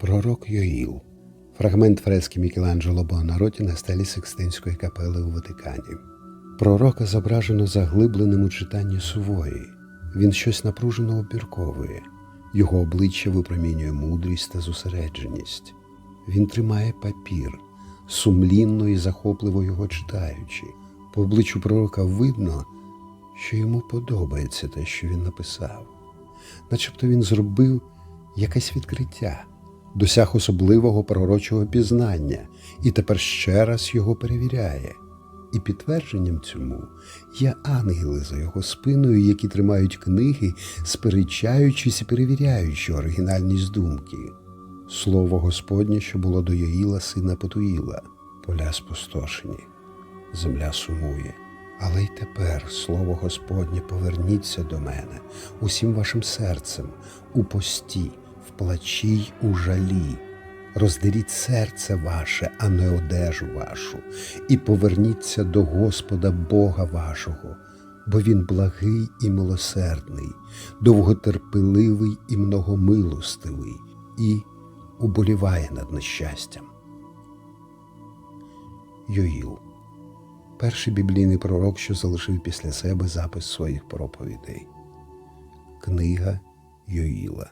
Пророк Йоїл. Фрагмент фрески Мікеланджело Буонаротті на стелі Секстинської капели у Ватикані. Пророка зображено заглибленим у читанні сувої. Він щось напружено обірковує. Його обличчя випромінює мудрість та зосередженість. Він тримає папір, сумлінно і захопливо його читаючи. По обличчю пророка видно, що йому подобається те, що він написав. Начебто він зробив якесь відкриття, досяг особливого пророчого пізнання і тепер ще раз його перевіряє. І підтвердженням цьому є ангели за його спиною, які тримають книги, сперечаючись і перевіряючи оригінальність думки. Слово Господнє, що було до Йоїла, сина Потуїла, поля спустошені, земля сумує. Але й тепер, слово Господнє, поверніться до мене усім вашим серцем, у пості, в у жалі. Роздеріть серце ваше, а не одежу вашу, і поверніться до Господа Бога вашого, бо Він благий і милосердний, довготерпеливий і многомилостивий, і уболіває над нещастям. Йоїл перший біблійний пророк, що залишив після себе запис своїх проповідей. Книга Йоїла.